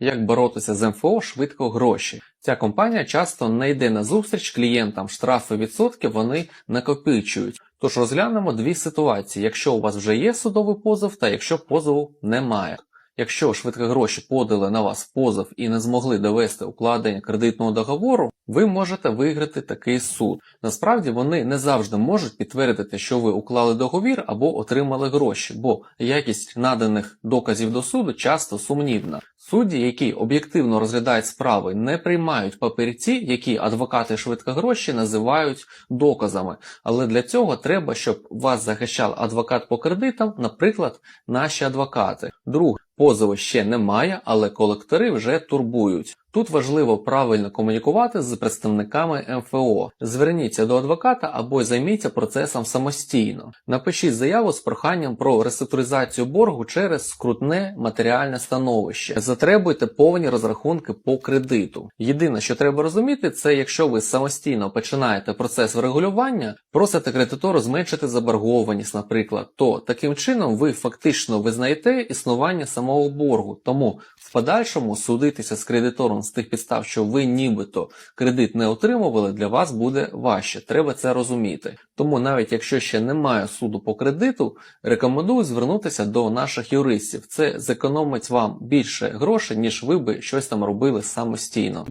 як боротися з МФО швидко гроші. Ця компанія часто не йде на зустріч клієнтам, штрафи відсотки вони накопичують. Тож розглянемо дві ситуації: якщо у вас вже є судовий позов, та якщо позову немає. Якщо швидко гроші подали на вас позов і не змогли довести укладення кредитного договору, ви можете виграти такий суд. Насправді вони не завжди можуть підтвердити, що ви уклали договір або отримали гроші, бо якість наданих доказів до суду часто сумнівна. Судді, які об'єктивно розглядають справи, не приймають папірці, які адвокати швидкогроші називають доказами. Але для цього треба, щоб вас захищав адвокат по кредитам, наприклад, наші адвокати. Друге, позову ще немає, але колектори вже турбують. Тут важливо правильно комунікувати з представниками МФО. Зверніться до адвоката або займіться процесом самостійно. Напишіть заяву з проханням про реструктуризацію боргу через скрутне матеріальне становище. Затребуйте повні розрахунки по кредиту. Єдине, що треба розуміти, це якщо ви самостійно починаєте процес врегулювання, просите кредитору зменшити заборгованість, наприклад, то таким чином ви фактично визнаєте існування самого боргу. Тому в подальшому судитися з кредитором з тих підстав, що ви нібито кредит не отримували, для вас буде важче. Треба це розуміти. Тому навіть якщо ще немає суду по кредиту, рекомендую звернутися до наших юристів. Це зекономить вам більше грошей, ніж ви би щось там робили самостійно.